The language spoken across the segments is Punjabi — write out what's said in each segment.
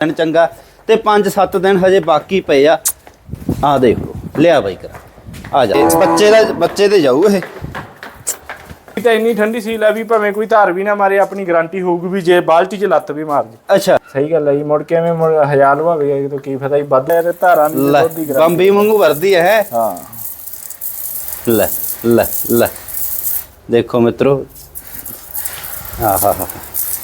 ਦਿਨ ਚੰਗਾ ਤੇ 5-7 ਦਿਨ ਹਜੇ ਬਾਕੀ ਪਏ ਆ। ਆ ਦੇਖੋ ਲਿਆ ਬਾਈ ਕਰ। ਆ ਜਾ। ਬੱਚੇ ਦਾ ਬੱਚੇ ਤੇ ਜਾਊ ਇਹ। ਇਹ ਤਾਂ ਇੰਨੀ ਠੰਡੀ ਸੀਲ ਆ ਵੀ ਭਾਵੇਂ ਕੋਈ ਧਾਰ ਵੀ ਨਾ ਮਾਰੇ ਆਪਣੀ ਗਾਰੰਟੀ ਹੋਊਗੀ ਵੀ ਜੇ ਬਾਲਟੀ 'ਚ ਲੱਤ ਵੀ ਮਾਰ ਜੇ। ਅੱਛਾ। ਸਹੀ ਗੱਲ ਹੈ ਜੀ ਮੁੜ ਕੇ ਐਵੇਂ ਮੁੜ ਹਜ਼ਾਰ ਲਵਾਵੇਗਾ ਤਾਂ ਕੀ ਫਾਇਦਾ ਜੀ ਵੱਧ ਤੇ ਧਾਰਾਂ ਦੀ ਲੈ ਦੀ guarantee। ਬੰਬੀ ਵਾਂਗੂ ਵਰਦੀ ਹੈ ਹਾਂ। ਲੈ ਲੈ ਲੈ। ਦੇਖੋ ਮਿੱਤਰੋ। ਆਹਾ ਹਾ।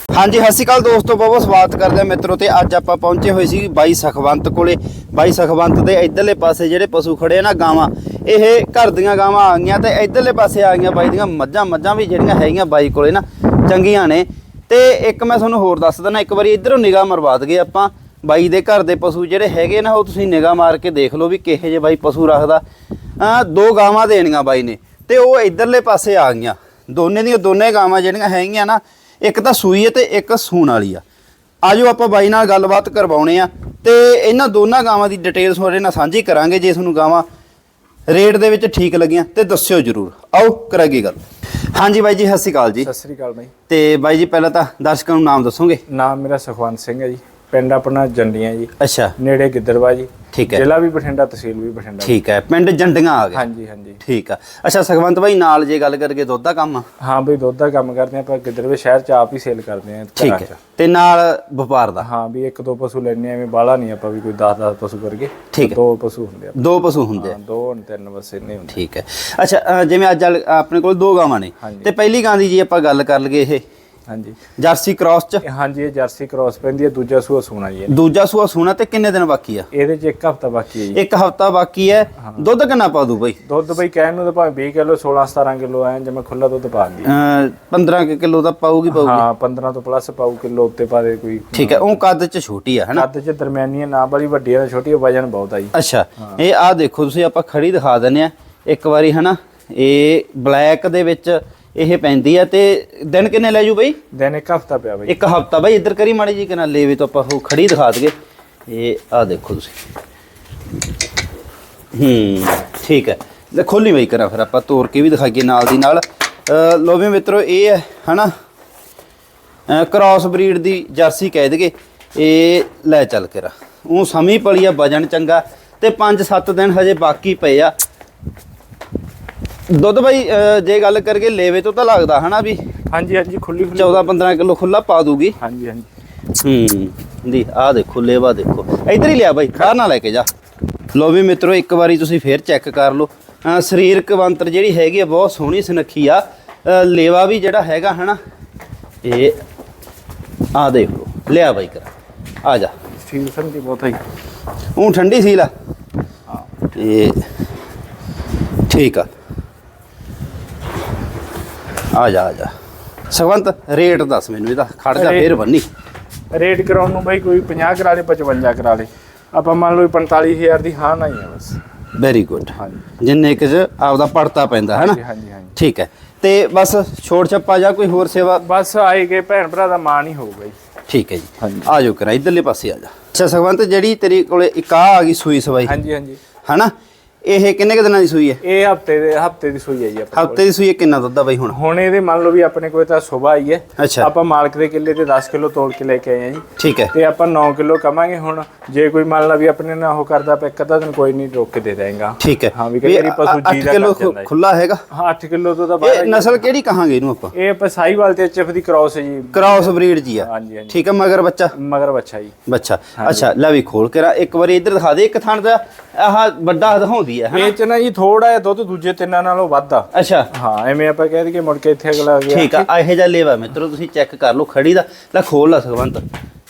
ਹਾਂਜੀ, ਸਤਿ ਸ਼੍ਰੀ ਅਕਾਲ ਦੋਸਤੋ, ਬਹੁਤ ਬਹੁਤ ਸਵਾਗਤ ਕਰਦੇ ਆ ਮਿੱਤਰੋ ਤੇ ਅੱਜ ਆਪਾਂ ਪਹੁੰਚੇ ਹੋਏ ਸੀ ਬਾਈ ਸਖਵੰਤ ਕੋਲੇ। ਬਾਈ ਸਖਵੰਤ ਦੇ ਇਧਰਲੇ ਪਾਸੇ ਜਿਹੜੇ ਪਸ਼ੂ ਖੜੇ ਆ ਨਾ ਗਾਵਾਂ, ਇਹ ਘਰ ਦੀਆਂ ਗਾਵਾਂ ਆ ਗਈਆਂ ਤੇ ਇਧਰਲੇ ਪਾਸੇ ਆ ਗਈਆਂ ਬਾਈ ਦੀਆਂ ਮੱਝਾਂ ਮੱਝਾਂ ਵੀ ਜਿਹੜੀਆਂ ਹੈਗੀਆਂ ਬਾਈ ਕੋਲੇ ਨਾ, ਚੰਗੀਆਂ ਨੇ। ਤੇ ਇੱਕ ਮੈਂ ਤੁਹਾਨੂੰ ਹੋਰ ਦੱਸ ਦਿੰਦਾ, ਇੱਕ ਵਾਰੀ ਇਧਰੋਂ ਨਿਗਾਹ ਮਰਵਾ ਦਗੇ ਆਪਾਂ, ਬਾਈ ਦੇ ਘਰ ਦੇ ਪਸ਼ੂ ਜਿਹੜੇ ਹੈਗੇ ਨਾ, ਉਹ ਤੁਸੀਂ ਨਿਗਾਹ ਮਾਰ ਕੇ ਦੇਖ ਲਓ ਵੀ ਕਿਹੋ ਜਿਹੇ ਬਾਈ ਪਸ਼ੂ ਰੱਖਦਾ। ਆ ਦੋ ਗਾਵਾਂ ਦੇਣੀਆਂ ਬਾਈ ਨੇ ਤੇ ਉਹ ਇਧਰਲੇ ਪਾਸੇ ਆ ਗਈਆਂ। ਦੋਨੇ ਦੀਆਂ ਦੋਨੇ ਗਾਵਾਂ ਜਿਹੜੀਆਂ ਹੈਗੀਆਂ ਨਾ ਇੱਕ ਤਾਂ ਸੂਈ ਹੈ ਤੇ ਇੱਕ ਸੂਣ ਵਾਲੀ ਆ। ਆਜੋ ਆਪਾਂ ਬਾਈ ਨਾਲ ਗੱਲਬਾਤ ਕਰਵਾਉਣੇ ਆ ਤੇ ਇਹਨਾਂ ਦੋਨਾਂ ਗਾਵਾਂ ਦੀ ਡਿਟੇਲ ਤੁਹਾਡੇ ਨਾਲ ਸਾਂਝੀ ਕਰਾਂਗੇ ਜੇ ਤੁਹਾਨੂੰ ਗਾਵਾਂ ਰੇਟ ਦੇ ਵਿੱਚ ਠੀਕ ਲੱਗੀਆਂ ਤੇ ਦੱਸਿਓ ਜਰੂਰ। ਆਓ ਕਰਾਂਗੇ ਗੱਲ। ਹਾਂਜੀ ਬਾਈ ਜੀ ਸਤਿ ਸ਼੍ਰੀ ਅਕਾਲ ਜੀ। ਸਤਿ ਸ੍ਰੀ ਅਕਾਲ ਬਾਈ। ਤੇ ਬਾਈ ਜੀ ਪਹਿਲਾਂ ਤਾਂ ਦਰਸ਼ਕਾਂ ਨੂੰ ਨਾਮ ਦੱਸੋਗੇ? ਨਾਮ ਮੇਰਾ ਸੁਖਵੰਤ ਸਿੰਘ ਹੈ ਜੀ। ਪਿੰਡ ਆਪਣਾ ਜੰਡੀਆਂ ਜੀ ਅੱਛਾ। ਨੇੜੇ ਗਿੱਦੜਵਾ ਜੀ। ਠੀਕ ਹੈ। ਜ਼ਿਲ੍ਹਾ ਵੀ ਬਠਿੰਡਾ ਤਹਿਸੀਲ ਵੀ ਬਠਿੰਡਾ। ਠੀਕ ਹੈ ਪਿੰਡ ਜੰਡੀਆਂ ਆ ਗਏ। ਹਾਂਜੀ ਹਾਂਜੀ। ਠੀਕ ਆ। ਅੱਛਾ ਸਖਵੰਤ ਬਾਈ ਨਾਲ ਜੇ ਗੱਲ ਕਰਕੇ ਦੁੱਧ ਦਾ ਕੰਮ? ਆ ਹਾਂ ਬਈ ਦੁੱਧ ਦਾ ਕੰਮ ਕਰਦੇ ਆ ਪਰ ਗਿੱਦੜਵੇ ਸ਼ਹਿਰ ਚ ਆਪ ਹੀ ਸੇਲ ਕਰਦੇ ਆ ਠੀਕ ਹੈ। ਤੇ ਨਾਲ ਵਪਾਰ ਦਾ? ਹਾਂ ਵੀ ਇੱਕ ਦੋ ਪਸ਼ੂ ਲੈਣੇ ਐਵੇਂ ਬਾਲਾ ਨਹੀਂ ਆਪਾਂ ਵੀ ਕੋਈ 10 10 ਪਸ਼ੂ ਕਰਕੇ ਠੀਕ ਹੈ। ਦੋ ਪਸ਼ੂ ਹੁੰਦੇ ਆ। ਦੋ ਪਸ਼ੂ ਹੁੰਦੇ ਆ। ਦੋ ਹੁਣ ਤਿੰਨ ਬਸ ਇੰਨੇ ਹੁੰਦੇ ਠੀਕ ਹੈ। ਅੱਛਾ ਜਿਵੇਂ ਅੱਜ ਆਪਣੇ ਕੋਲ ਦੋ ਗਾਵਾਂ ਨੇ। ਤੇ ਪਹਿਲੀ ਗਾਂ ਦੀ ਜੀ ਆਪਾਂ ਗੱਲ ਕਰ ਲਈਏ ਇਹ। ਹਾਂਜੀ। ਜਰਸੀ ਕ੍ਰਾਸ ਚ? ਹਾਂਜੀ ਇਹ ਜਰਸੀ ਕ੍ਰਾਸ ਪੈਂਦੀ ਹੈ ਦੂਜਾ ਸੂਆ ਸੋਨਾ ਜੀ। ਦੂਜਾ ਸੂਆ ਸੂਣਾ ਤੇ ਕਿੰਨੇ ਦਿਨ ਬਾਕੀ ਆ? ਇਹਦੇ ਚ ਇੱਕ ਹਫਤਾ ਬਾਕੀ ਹੈ ਜੀ। ਇੱਕ ਹਫਤਾ ਬਾਕੀ ਹੈ। ਦੁੱਧ ਕਿੰਨਾ ਪਾ ਦੂ ਬਈ? ਦੁੱਧ ਬਈ ਕਹਿਣ ਨੂੰ ਤਾਂ ਭਾਵੇਂ 20 ਕਿਲੋ 16 17 ਕਿਲੋ ਐ ਜਿਵੇਂ ਖੁੱਲਾ ਦੁੱਧ ਪਾ ਦੀ ਅ, 15 ਕਿਲੋ ਦਾ ਪਾਊਗੀ ਪਾਊਗੀ। ਹਾਂ 15 ਤੋਂ ਪਲੱਸ ਪਾਉ ਕਿਲੋ ਉੱਤੇ ਪਾ ਦੇ ਕੋਈ। ਠੀਕ ਹੈ ਉਹ ਕੱਦ ਚ ਛੋਟੀ ਆ ਹਨਾ? ਕੱਦ ਚ ਦਰਮਿਆਨੀ ਹੈ, ਨਾ ਬੜੀ ਵੱਡੀ ਹੈ ਛੋਟੀ ਹੈ, ਵਜਨ ਬਹੁਤ ਆ ਜੀ। ਅੱਛਾ ਇਹ ਆ ਦੇਖੋ ਤੁਸੀਂ ਆਪਾਂ ਖੜੀ ਦਿਖਾ ਦਿੰਨੇ ਆ ਇੱਕ ਵਾਰੀ ਹਨਾ ਇਹ ਬਲੈਕ ਦੇ ਵਿੱਚ ਇਹ ਪੈਂਦੀ ਆ ਤੇ ਦਿਨ ਕਿੰਨੇ ਲੈ ਜੂ ਬਈ? ਦਿਨ ਇੱਕ ਹਫਤਾ ਪਿਆ ਬਈ। ਇੱਕ ਹਫਤਾ ਬਈ ਇੱਧਰ ਕਰੀ ਮਾੜੀ ਜੀ ਕਿ ਨਾ ਲੇਵੇ ਤੋਂ ਆਪਾਂ ਉਹ ਖੜੀ ਦਿਖਾ ਦਈਏ। ਇਹ ਆ ਦੇਖੋ ਤੁਸੀਂ। ਹੂੰ ਠੀਕ ਹੈ। ਲੈ ਖੋਲੀ ਬਈ ਕਰਾਂ ਫਿਰ ਆਪਾਂ ਤੋੜ ਕੇ ਵੀ ਦਿਖਾਈਏ ਨਾਲ ਦੀ ਨਾਲ। ਲਓ ਵੀ ਮਿੱਤਰੋ ਇਹ ਹੈ ਹਨਾ? ਕ੍ਰਾਸ ਬਰੀਡ ਦੀ ਜਰਸੀ ਕਹਿ ਦਈਏ। ਇਹ ਲੈ ਚੱਲ ਕੇ ਰਾ ਉਹ ਸਮੀ ਪਲੀ ਆ ਵਜਨ ਚੰਗਾ। ਤੇ 5-7 ਦਿਨ ਹਜੇ ਬਾਕੀ ਪਏ ਆ। ਦੁੱਧ ਬਈ ਜੇ ਗੱਲ ਕਰਕੇ ਲੇਵੇ ਤੋਂ ਤਾਂ ਲੱਗਦਾ ਹਨਾ ਵੀ ਹਾਂਜੀ ਹਾਂਜੀ ਖੁੱਲੀ ਖੁੱਲੀ। 14-15 ਕਿਲੋ ਖੁੱਲਾ ਪਾ ਦੂਗੀ। ਹਾਂਜੀ ਹਾਂਜੀ। ਹੂੰ ਦੀ ਆ ਦੇਖੋ ਲੇਵਾ ਦੇਖੋ। ਇੱਧਰ ਹੀ ਲਿਆ ਬਾਈ ਬਾਹਰ ਨਾ ਲੈ ਕੇ ਜਾ। ਲੋ ਵੀ ਮਿੱਤਰੋ ਇੱਕ ਵਾਰੀ ਤੁਸੀਂ ਫੇਰ ਚੈੱਕ ਕਰ ਲਓ। ਸਰੀਰਕ ਬੰਤਰ ਜਿਹੜੀ ਹੈਗੀ ਆ ਬਹੁਤ ਸੋਹਣੀ ਸੁਨੱਖੀ ਆ। ਲੇਵਾ ਵੀ ਜਿਹੜਾ ਹੈਗਾ ਹਨਾ ਇਹ ਆ ਦੇਖ ਲਿਆ ਬਾਈ ਕਰ। ਆ ਜਾ। ਸਟੀਲ ਸੰਦੀ ਬਹੁਤ ਹੈ ਉਹ ਠੰਡੀ ਸੀ ਲਾ ਇਹ ਠੀਕ ਆ। ਆ ਜਾ ਆ ਜਾ। ਸਗਵੰਤ ਰੇਟ ਦੱਸ ਮੈਨੂੰ ਇਹਦਾ ਖੜ ਜਾ ਫੇਰ ਬੰਨੀ। ਰੇਟ ਕਰਾਉਣ ਨੂੰ ਬਈ ਕੋਈ 50 ਕਰਾ ਲੇ 55 ਕਰਾ ਲੇ। ਆਪਾਂ ਮੰਨ ਲਓ 45000 ਦੀ ਹਾਂ ਨਹੀਂ ਹੈ ਬਸ। ਵੈਰੀ ਗੁੱਡ ਜਿੰਨੇ ਕੁ ਆਪਦਾ ਪੜਤਾ ਪੈਂਦਾ ਹੈ ਨਾ? ਹਾਂਜੀ ਹਾਂਜੀ ਹਾਂਜੀ। ਠੀਕ ਹੈ। ਤੇ ਬਸ ਛੋੜ ਛੱਪਾ ਜਾਂ ਕੋਈ ਹੋਰ ਸੇਵਾ? ਬਸ ਆਏ ਗਏ ਭੈਣ ਭਰਾ ਦਾ ਮਾਣ ਹੀ ਹੋਊਗਾ ਜੀ ਠੀਕ ਹੈ ਜੀ। ਆ ਜਾਓ ਕਰਾ ਇਧਰਲੇ ਪਾਸੇ ਆ ਜਾ। ਅੱਛਾ ਸਗਵੰਤ ਜਿਹੜੀ ਤੇਰੇ ਕੋਲੇ ਇੱਕ ਆ ਆ ਗਈ ਸੂਈ ਸਵਾਈ। ਹਾਂਜੀ ਹਾਂਜੀ। ਹਨਾ ਇਹ ਕਿੰਨੇ ਕੁ ਦਿਨਾਂ ਦੀ ਸੂਈ ਹੈ? ਇਹ ਹਫ਼ਤੇ ਦੇ ਹਫ਼ਤੇ ਦੀ ਸੂਈ ਹੈ ਜੀ ਆਪਾਂ ਹਫ਼ਤੇ ਦੀ ਸੂਈ ਹੈ ਕਿੰਨਾ ਦੁੱਧ ਆ ਬਈ ਹੁਣ? ਹੁਣ ਇਹਦੇ ਮੰਨ ਲਓ ਵੀ ਆਪਣੇ ਕੋਲ ਤਾਂ ਸਵੇਰ ਆਈ ਹੈ। ਆਪਾਂ ਮਾਲਕ ਦੇ ਕਿੱਲੇ ਤੇ 10 ਕਿਲੋ ਤੋਲ ਕੇ ਲੈ ਕੇ ਆਏ ਆ ਜੀ। ਠੀਕ ਹੈ। ਤੇ ਆਪਾਂ 9 ਕਿਲੋ ਕਮਾਂਗੇ ਹੁਣ। ਜੇ ਕੋਈ ਮੰਨ ਲਾ ਵੀ ਆਪਣੇ ਨਾਲ ਉਹ ਕਰਦਾ ਪਿਆ ਇੱਕ ਅੱਧਾ ਦਿਨ ਕੋਈ ਨਹੀਂ ਰੋਕ ਕੇ ਦੇ ਦੇਗਾ ਠੀਕ ਹੈ। ਹਾਂ, ਵੀ ਕਈ ਪਸ਼ੂ ਜੀ ਦਾ ਕਿਲੋ। ਖੁੱਲਾ ਹੈਗਾ। ਹਾਂ 8 ਕਿਲੋ ਤੋਂ ਤਾਂ ਇਹ ਬਾਹਰ ਨਸਲ ਕਿਹੜੀ ਕਹਾਂਗੇ ਇਹਨੂੰ ਆਪਾਂ? ਇਹ ਆਪਾਂ ਸਾਈਵਾਲ ਤੇ ਐਚਐਫ ਦੀ ਕ੍ਰਾਸ ਹੈ ਜੀ। ਕ੍ਰਾਸ ਬਰੀਡ ਜੀ ਆ। ਹਾਂਜੀ ਹਾਂਜੀ। ਠੀਕ ਹੈ ਮਗਰ ਬੱਚਾ? ਮਗਰ ਬੱਚਾ ਜੀ। ਬੱਚਾ। ਅੱਛਾ ਲੈ ਵੀ ਖੋਲ ਕੇ ਰਾ ਇੱਕ ਵਾਰੀ ਇੱਧਰ ਦਿਖਾ ਦੇ ਇੱਕ ਥਣ ਦਾ ਆਹ ਵੱਡਾ ਦਿਖਾਉਂਦੀ ਹੈ ਹਨਾ? ਇਹ ਚ ਨਾ ਜੀ ਥੋੜਾ ਜਿਹਾ ਦੁੱਧ ਦੂਜੇ ਤਿੰਨਾਂ ਨਾਲੋਂ ਵੱਧ। ਆ ਅੱਛਾ। ਹਾਂ ਐਵੇਂ ਆਪਾਂ ਕਹਿ ਦਈਏ ਮੁੜ ਕੇ ਇੱਥੇ ਅਗਲਾ ਆ ਗਿਆ। ਠੀਕ ਆ ਇਹੋ ਜਿਹਾ ਲੇਵਾ ਮਿੱਤਰੋ ਤੁਸੀਂ ਚੈੱਕ ਕਰ ਲਓ ਖੜੀ ਦਾ। ਲੈ ਖੋਲ ਲਾ ਸਗਵੰਤ।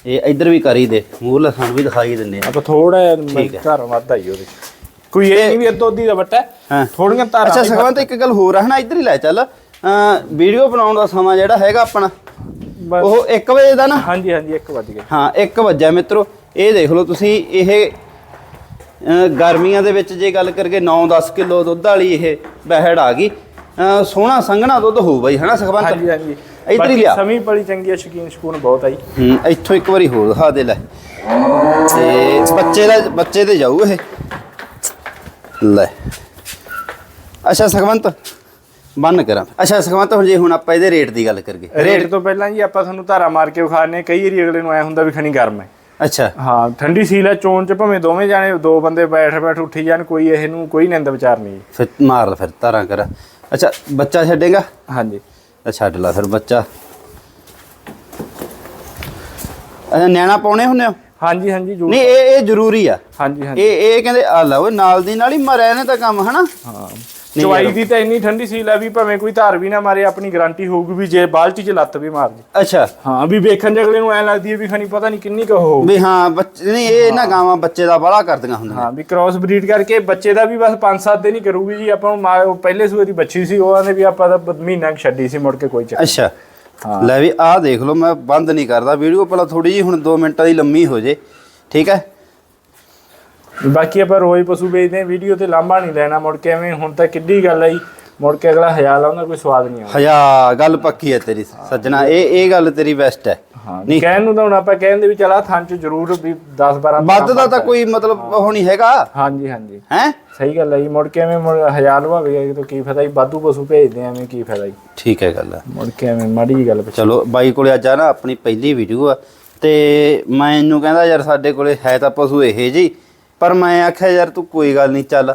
ਇਹ ਇੱਧਰ ਵੀ ਕਰ ਦੇ ਮੂਹਰਲਾ ਸਾਨੂੰ ਵੀ ਦਿਖਾਈ ਦਿੰਦੇ ਆ। ਆਪਾਂ ਥੋੜਾ ਜਿਹਾ ਘਰ ਵੱਧ ਆਈ ਉਹਦੇ ਕੋਈ ਇਹ ਨਹੀਂ ਵੀ ਅੱਧੋ ਅੱਧੀ ਦਾ ਬੱਟਾ ਹਾਂ। ਥੋੜੀਆਂ ਧਾਰਾਂ ਅੱਛਾ ਸਗਵੰਤ ਇੱਕ ਗੱਲ ਹੋਰ ਆ ਹਨਾ ਇੱਧਰ ਹੀ ਲੈ ਚੱਲ। ਵੀਡੀਓ ਬਣਾਉਣ ਦਾ ਸਮਾਂ ਜਿਹੜਾ ਹੈਗਾ ਆਪਣਾ। ਉਹ 1 ਵਜੇ ਦਾ ਨਾ? ਹਾਂਜੀ ਹਾਂਜੀ ਇੱਕ ਵੱਜ ਗਿਆ। ਹਾਂ 1 ਵਜੇ ਮਿੱਤਰੋ। ਇਹ ਦੇਖ ਲਓ ਤੁਸੀਂ ਇਹ ਗਰਮੀਆਂ ਦੇ ਵਿੱਚ ਜੇ ਗੱਲ ਕਰਕੇ 9-10 ਕਿਲੋ ਦੁੱਧ ਵਾਲੀ ਇਹ ਬਹਿੜ ਆ ਗਈ। ਸੋਹਣਾ ਸੰਘਣਾ ਦੁੱਧ ਹੋਊ ਬਈ ਹਨਾ ਸਖਵੰਤ? ਹਾਂਜੀ ਹਾਂਜੀ। ਇੱਧਰ ਹੀ ਲਿਆ। ਸਮੀ ਬੜੀ ਚੰਗੀ ਹੈ ਸ਼ਕੀਨ ਸ਼ਕੂਨ ਬਹੁਤ ਆਈ ਹੂੰ ਇੱਥੋਂ ਇੱਕ ਵਾਰੀ ਹੋਰ ਦਿਖਾ ਦੇ ਲੈ। ਤੇ ਬੱਚੇ ਦਾ ਬੱਚੇ ਤੇ ਜਾਊ ਇਹ। ਲੈ। ਅੱਛਾ ਸਖਵੰਤ ਬੰਨ ਕਰਾਂ। ਅੱਛਾ ਸਖਵੰਤ ਹੁਣ ਜੇ ਹੁਣ ਆਪਾਂ ਇਹਦੇ ਰੇਟ ਦੀ ਗੱਲ ਕਰੀਏ। ਰੇਟ ਤੋਂ ਪਹਿਲਾਂ ਜੀ ਆਪਾਂ ਤੁਹਾਨੂੰ ਧਾਰਾ ਮਾਰ ਕੇ ਵਿਖਾਣੇ ਕਈ ਏਰੀ ਅਗਲੇ ਨੂੰ ਐ ਹੁੰਦਾ ਵੀ ਖਣੀ ਗਰਮ ਹੈ। ਅੱਛਾ। ਹਾਂ ਠੰਡੀ ਸੀਲ ਹੈ ਚੋਣ ਚ ਭਾਵੇਂ ਦੋਵੇਂ ਜਾਣੇ ਦੋ ਬੰਦੇ ਬੈਠ ਬੈਠ ਉੱਠੀ ਜਾਣ ਕੋਈ ਇਹਨੂੰ ਕੋਈ ਨਿੰਦ ਵਿਚਾਰ ਨਹੀਂ। ਫਿਰ ਮਾਰ ਫਿਰ ਧਾਰਾਂ ਕਰ। ਅੱਛਾ ਬੱਚਾ ਛੱਡੇਗਾ? ਹਾਂਜੀ। ਤਾਂ ਛੱਡ ਲਾ ਫਿਰ ਬੱਚਾ। ਅੱਛਾ ਨਿਆਣਾ ਪਾਉਣੇ ਹੁੰਨੇ ਹੋ? ਹਾਂਜੀ ਹਾਂਜੀ ਜੋ ਨਹੀਂ ਇਹ ਇਹ ਜ਼ਰੂਰੀ ਆ। ਹਾਂਜੀ ਹਾਂਜੀ। ਇਹ ਇਹ ਕਹਿੰਦੇ ਆ ਲਓ ਨਾਲ ਦੀ ਨਾਲ ਹੀ ਮਰਿਆ ਨੇ ਤਾਂ ਕੰਮ ਹਨਾ? ਹਾਂ। ਚਵਾਈ ਦੀ ਤਾਂ ਇੰਨੀ ਠੰਡੀ ਸੀਲ ਹੈ ਵੀ ਭਾਵੇਂ ਕੋਈ ਧਾਰ ਵੀ ਨਾ ਮਾਰੇ ਆਪਣੀ ਗਾਰੰਟੀ ਹੋਊਗੀ ਵੀ ਜੇ ਬਾਲਟੀ ਚ ਲੱਤ ਵੀ ਮਾਰ ਜੇ ਅੱਛਾ। ਹਾਂ ਵੀ ਵੇਖਣ ਦੇ ਅਗਲੇ ਨੂੰ ਐ ਲੱਗਦੀ ਹੈ ਵੀ ਖਣੀ ਪਤਾ ਨਹੀਂ ਕਿੰਨੀ ਕੁ ਹੋਊ ਵੀ ਹਾਂ ਬੱਚੇ ਨਹੀਂ ਇਹ ਨਾ ਗਾਵਾਂ ਬੱਚੇ ਦਾ ਬੜਾ ਕਰਦੀਆਂ ਹੁੰਦੀਆਂ। ਹਾਂ ਵੀ ਕ੍ਰਾਸ ਬਰੀਡ ਕਰਕੇ ਬੱਚੇ ਦਾ ਵੀ ਬਸ 5-7 ਦਿਨ ਹੀ ਕਰੂਗੀ ਜੀ ਆਪਾਂ ਨੂੰ ਪਹਿਲੇ ਸੂਏ ਦੀ ਬੱਚੀ ਸੀ ਉਹਨਾਂ ਨੇ ਵੀ ਆਪਾਂ ਬ- ਮਹੀਨਾ ਛੱਡੀ ਸੀ ਮੁੜ ਕੇ ਕੋਈ ਚੱਕਰ ਅੱਛਾ। ਹਾਂ। ਲੈ ਵੀ ਆਹ ਦੇਖ ਲਓ ਮੈਂ ਬੰਦ ਨਹੀਂ ਕਰਦਾ ਵੀਡੀਓ ਪਹਿਲਾਂ ਥੋੜੀ ਜੀ ਹੁਣ 2 ਮਿੰਟਾਂ ਦੀ ਲੰਮੀ ਹੋ ਜੇ। ਠੀਕ ਹੈ? ਬਾਕੀ ਆਪਾਂ ਰੋਜ਼ ਪਸ਼ੂ ਵੇਚਦੇ ਹਾਂ ਵੀਡੀਓ ਤੇ ਲਾਂਭਾ ਨਹੀਂ ਲੈਣਾ ਮੁੜ ਕੇ ਐਵੇਂ ਹੁਣ ਤਾਂ ਕਿੱਡੀ ਗੱਲ ਆਈ ਮੁੜ ਕੇ ਅਗਲਾ ਹਜ਼ਾਰ ਲਾਉਂਦਾ ਕੋਈ ਸਵਾਦ ਨਹੀਂ ਆਉਂਦਾ। ਹਯਾ ਗੱਲ ਪੱਕੀ ਹੈ ਤੇਰੀ ਸੱਜਣਾ ਇਹ ਇਹ ਗੱਲ ਤੇਰੀ ਬੈਸਟ ਹੈ। ਨਹੀਂ। ਕਹਿਣ ਨੂੰ ਤਾਂ ਹੁਣ ਆਪਾਂ ਕਹਿੰਦੇ ਵੀ ਚਲਾ ਥਾਂ ਚ ਜ਼ਰੂਰ ਵੀ 10 12 ਵੱਧ ਦਾ ਤਾਂ ਕੋਈ ਮਤਲਬ ਉਹ ਨਹੀਂ ਹੈਗਾ। ਹਾਂਜੀ ਹਾਂਜੀ। ਹੈ? ਸਹੀ ਗੱਲ ਹੈ ਜੀ ਮੁੜ ਕੇ ਐਵੇਂ ਮੁੜ ਹਜ਼ਾਰ ਲਵਾਵੇਗਾ ਤਾਂ ਕੀ ਫਾਇਦਾ ਜੀ ਵਾਧੂ ਪਸ਼ੂ ਭੇਜਦੇ ਆ ਐਵੇਂ ਕੀ ਫਾਇਦਾ ਜੀ। ਠੀਕ ਹੈ ਗੱਲ ਮੁੜ ਕੇ ਐਵੇਂ ਮਾੜੀ ਜਿਹੀ ਗੱਲ ਪਿੱਛੇ। ਚਲੋ ਬਾਈ ਕੋਲੇ ਅੱਜ ਆ ਨਾ ਆਪਣੀ ਪਹਿਲੀ ਵੀਡੀਓ ਆ ਤੇ ਮੈਂ ਇਹਨੂੰ ਕਹਿੰਦਾ ਯਾਰ ਸਾਡੇ ਕੋਲੇ ਹੈ ਤਾਂ ਪਸ਼ੂ ਇਹ ਜੀ ਪਰ ਮੈਂ ਆਖਿਆ ਯਾਰ ਤੂੰ ਕੋਈ ਗੱਲ ਨਹੀਂ ਚੱਲ।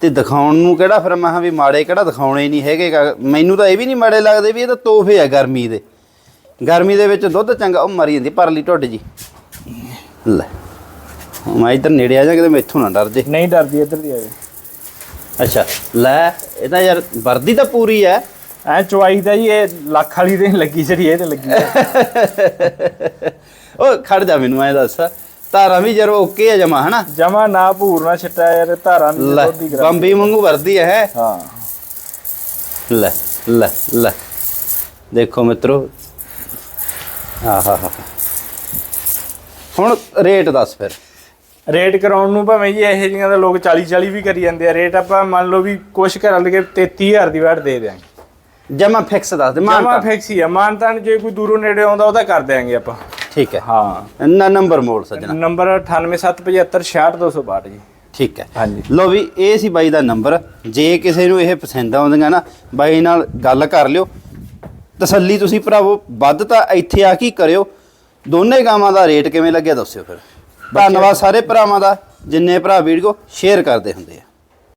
ਤੇ ਦਿਖਾਉਣ ਨੂੰ ਕਿਹੜਾ ਫਿਰ ਮੈਂ ਕਿਹਾ ਵੀ ਮਾੜੇ ਕਿਹੜਾ ਦਿਖਾਉਣੇ ਨਹੀਂ ਹੈਗੇ। ਮੈਨੂੰ ਤਾਂ ਇਹ ਵੀ ਨਹੀਂ ਮਾੜੇ ਲੱਗਦੇ ਵੀ ਇਹ ਤਾਂ ਤੋਹਫੇ ਆ ਗਰਮੀ ਦੇ। ਗਰਮੀ ਦੇ ਵਿੱਚ ਦੁੱਧ ਚੰਗਾ ਉਹ ਮਰੀ ਜਾਂਦੀ ਪਰਲੀ ਢੁੱਡ ਜੀ। ਲੈ ਮੈਂ ਇੱਧਰ ਨੇੜੇ ਆ ਜਾ ਕਿਤੇ ਮੈਥੋਂ ਨਾ ਡਰ ਜੇ। ਨਹੀਂ ਡਰਦੀ ਇੱਧਰ ਦੀ ਆਵੇ ਅੱਛਾ ਲੈ ਇਹ ਤਾਂ ਯਾਰ ਵਰਦੀ ਤਾਂ ਪੂਰੀ ਐ। ਐ ਚਵਾਈ ਤਾਂ ਜੀ ਇਹ ਲੱਖ ਵਾਲੀ ਤੇ ਲੱਗੀ ਜਿਹੜੀ ਇਹ ਤੇ ਲੱਗੀ। ਆ। ਉਹ ਖੜ ਜਾ ਮੈਨੂੰ ਐ ਦੱਸ। ਧਾਰਾਂ ਵੀ ਜਰ ਓਕੇ ਆ ਜਮਾ ਹਨਾ? ਜਮਾ ਨਾ ਭੂਰ ਨਾ ਛਟਾ ਯਾਰ ਧਾਰਾਂ ਦੀ ਗਰੰਟੀ ਬੰਬੀ ਵਾਂਗੂ ਵਰਦੀ ਹੈਂ। ਹਾਂ। ਲੈ ਲੈ ਲੈ। ਦੇਖੋ ਮਿੱਤਰੋ। ਆਹਾ ਹੁਣ ਰੇਟ ਦੱਸ ਫਿਰ। ਰੇਟ ਕਰਾਉਣ ਨੂੰ ਭਾਵੇਂ ਜੀ ਇਹੋ ਜਿਹੀਆਂ ਦਾ ਲੋਕ 40 40 ਵੀ ਕਰੀ ਜਾਂਦੇ ਆ। ਰੇਟ ਆਪਾਂ ਮੰਨ ਲਓ ਵੀ ਕੁਛ ਘਰਾਂ ਲਗੇ 33000 ਦੀ ਵਾਟ ਦੇ ਦਿਆਂਗੇ। ਜਮਾ ਫਿਕਸ ਦੱਸ ਦੇ ਜਮਾ ਮਾਨ ਫਿਕਸ ਹੀ ਆ। ਮਾਨਤਾਨ ਜੇ ਕੋਈ ਦੂਰੋਂ ਨੇੜੇ ਆਉਂਦਾ ਉਹਦਾ ਕਰ ਦਿਆਂਗੇ ਆਪਾਂ। ਠੀਕ ਹੈ। ਹਾਂ। ਨਾ ਨੰਬਰ ਮੋੜ ਸੱਜਣਾ। ਨੰਬਰ 9875766262 ਜੀ। ਠੀਕ ਹੈ। ਹਾਂਜੀ। ਲੋ ਵੀ ਇਹ ਸੀ ਬਾਈ ਦਾ ਨੰਬਰ ਜੇ ਕਿਸੇ ਨੂੰ ਇਹ ਪਸੰਦ ਆਉਂਦੀਆਂ ਨਾ ਬਾਈ ਨਾਲ ਗੱਲ ਕਰ ਲਿਓ। ਤਸੱਲੀ ਤੁਸੀਂ ਭਰਾਵੋ ਵੱਧ ਤਾਂ ਇੱਥੇ ਆ ਕੀ ਕਰਿਓ। ਦੋਨੇ ਗਾਵਾਂ ਦਾ ਰੇਟ ਕਿਵੇਂ ਲੱਗਿਆ ਦੱਸਿਓ ਫਿਰ। ਧੰਨਵਾਦ ਸਾਰੇ ਭਰਾਵਾਂ ਦਾ ਜਿੰਨੇ ਭਰਾ ਵੀਡੀਓ ਸ਼ੇਅਰ ਕਰਦੇ ਹੁੰਦੇ ਆ।